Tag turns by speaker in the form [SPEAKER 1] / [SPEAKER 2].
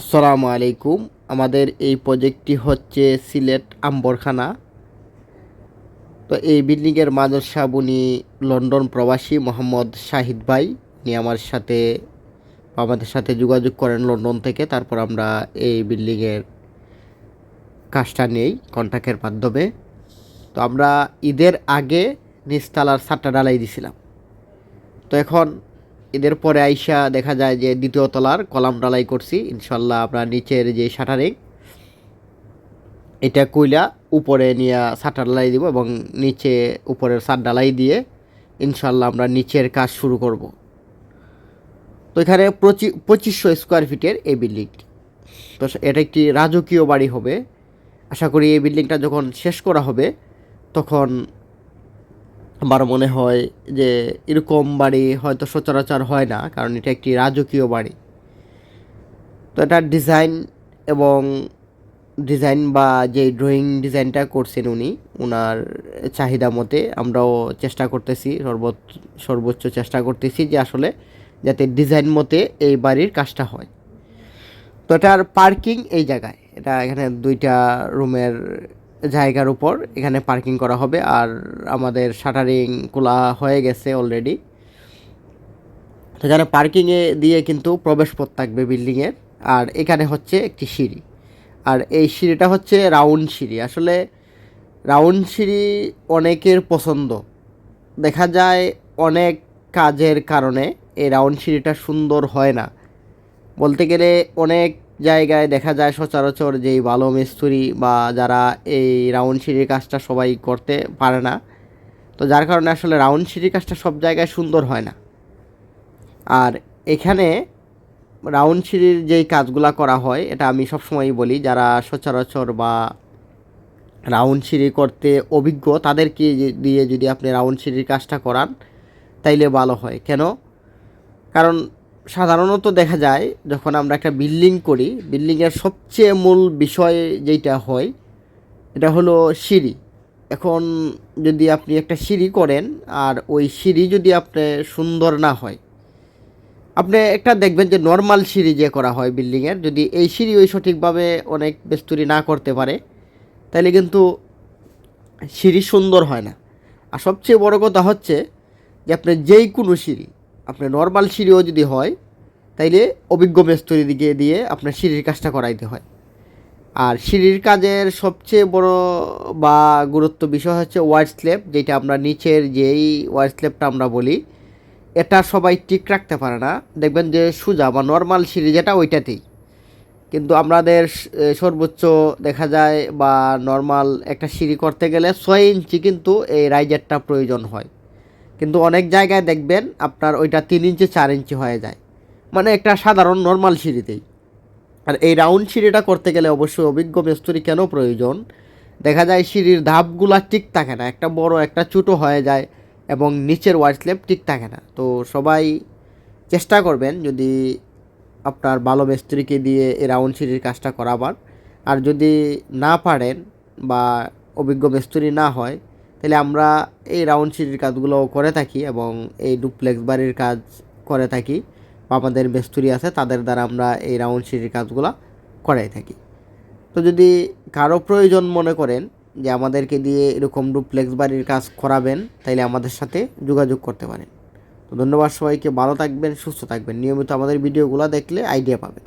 [SPEAKER 1] আসসালামু আলাইকুম। আমাদের এই প্রজেক্টটি হচ্ছে সিলেট আম্বরখানা। তো এই বিল্ডিংয়ের মাদর সাহেব উনি লন্ডন প্রবাসী মোহাম্মদ শাহিদ ভাই, উনি আমার সাথে, আমাদের সাথে যোগাযোগ করেন লন্ডন থেকে। তারপর আমরা এই বিল্ডিংয়ের কাজটা নেই কন্ট্রাক্টের মাধ্যমে। তো আমরা ঈদের আগে নিচতলার সাতটা ডালাই দিছিলাম। তো এখন ঈদের পরে আইসা দেখা যায় যে দ্বিতীয় তলার কলাম ডালাই করছি, ইনশাল্লাহ আমরা নিচের যে শাটারিং, এটা কইলা উপরে নিয়ে শাটার ডালাই দিব এবং নিচে উপরের সাত ডালাই দিয়ে ইনশাল্লাহ আমরা নিচের কাজ শুরু করব। তো এখানে পঁচি, পঁচিশশো স্কোয়ার ফিটের এই বিল্ডিংটি তো এটা একটি রাজকীয় বাড়ি হবে। আশা করি এই বিল্ডিংটা যখন শেষ করা হবে, তখন আমার মনে হয় যে এরকম বাড়ি হয়তো সচরাচর হয় না, কারণ এটা একটি রাজকীয় বাড়ি। তো এটার ডিজাইন এবং ডিজাইন বা যে ড্রয়িং ডিজাইনটা করছেন উনি ওনার চাহিদা মতে আমরাও চেষ্টা করতেছি, সর্বোচ্চ সর্বোচ্চ চেষ্টা করতেছি যে আসলে যাতে ডিজাইন মতে এই বাড়ির কাজটা হয়। তো এটার পার্কিং এই জায়গায়, এটা এখানে দুইটা রুমের জায়গার উপর এখানে পার্কিং করা হবে আর আমাদের শাটারিং খোলা হয়ে গেছে অলরেডি এখানে পার্কিংয়ে দিয়ে কিন্তু প্রবেশপথ থাকবে বিল্ডিংয়ের আর এখানে হচ্ছে একটি সিঁড়ি। আর এই সিঁড়িটা হচ্ছে রাউন্ড সিঁড়ি। আসলে রাউন্ড সিঁড়ি অনেকের পছন্দ। দেখা যায় অনেক কাজের কারণে এই রাউন্ড সিঁড়িটা সুন্দর হয় না। বলতে গেলে অনেক জায়গায় দেখা যায় সচরাচর যেই ভালো মিস্ত্রি বা যারা এই রাউন্ড সিঁড়ির কাজটা সবাই করতে পারে না। তো যার কারণে আসলে রাউন্ড সিঁড়ির কাজটা সব জায়গায় সুন্দর হয় না। আর এখানে রাউন্ড সিঁড়ির যেই কাজগুলা করা হয়, এটা আমি সবসময়ই বলি, যারা সচরাচর বা রাউন্ড সিঁড়ি করতে অভিজ্ঞ, তাদেরকে দিয়ে যদি আপনি রাউন্ড সিঁড়ির কাজটা করান, তাইলে ভালো হয়। কেন? কারণ সাধারণত দেখা যায় যখন আমরা একটা বিল্ডিং করি, বিল্ডিংয়ের সবচেয়ে মূল বিষয় যেটা হয়, এটা হলো সিঁড়ি। এখন যদি আপনি একটা সিঁড়ি করেন আর ওই সিঁড়ি যদি আপনি সুন্দর না হয়, আপনি একটা দেখবেন যে নর্মাল সিঁড়ি যে করা হয় বিল্ডিংয়ের, যদি এই সিঁড়ি ওই সঠিকভাবে অনেক বেস্তুরি না করতে পারে তাহলে কিন্তু সিঁড়ি সুন্দর হয় না। আর সবচেয়ে বড় কথা হচ্ছে যে আপনি যেই কোনো সিঁড়ি আপনার নর্মাল সিঁড়িও যদি হয়, তাইলে অভিজ্ঞ মিস্ত্রি দিকে দিয়ে আপনার সিঁড়ির কাজটা করাইতে হয়। আর সিঁড়ির কাজের সবচেয়ে বড় বা গুরুত্ব বিষয় হচ্ছে ওয়ার স্ল্যাব যেটা আমরা নিচের যেই ওয়ার স্ল্যাবটা আমরা বলি, এটা সবাই ঠিক রাখতে পারে না। দেখবেন যে সোজা বা নর্মাল সিঁড়ি যেটা ওইটাতেই। কিন্তু আমাদের সর্বোচ্চ দেখা যায় বা নর্মাল একটা সিঁড়ি করতে গেলে ছয় ইঞ্চি কিন্তু এই রাইজারটা প্রয়োজন হয়। কিন্তু অনেক জায়গায় দেখবেন আপনার ওইটা তিন ইঞ্চি, চার ইঞ্চি হয়ে যায়। মানে একটা সাধারণ নর্মাল সিঁড়িতেই। আর এই রাউন্ড সিঁড়িটা করতে গেলে অবশ্যই অভিজ্ঞ মিস্ত্রি কেন প্রয়োজন? দেখা যায় সিঁড়ির ধাপগুলা ঠিক থাকে না। একটা বড়, একটা ছোটো হয়ে যায় এবং নিচের ওয়ার স্ল্যাব ঠিক থাকে না। তো সবাই চেষ্টা করবেন যদি আপনার ভালো মিস্ত্রিকে দিয়ে এই রাউন্ড সিঁড়ির কাজটা করাবার। আর যদি না পারেন বা অভিজ্ঞ মিস্ত্রি না হয় তাহলে আমরা এই রাউন্ড সিটির কাজগুলো করে থাকি এবং এই ডুপ্লেক্স বাড়ির কাজ করে থাকি। আমাদের মিস্ত্রি আছে, তাদের দ্বারা আমরা এই রাউন্ড সিটির কাজগুলো করাই থাকি। তো যদি কারও প্রয়োজন মনে করেন যে আমাদেরকে দিয়ে এরকম ডুপ্লেক্স বাড়ির কাজ করাবেন তাইলে আমাদের সাথে যোগাযোগ করতে পারেন। তো ধন্যবাদ সবাইকে, ভালো থাকবেন, সুস্থ থাকবেন। নিয়মিত আমাদের ভিডিওগুলো দেখলে আইডিয়া পাবে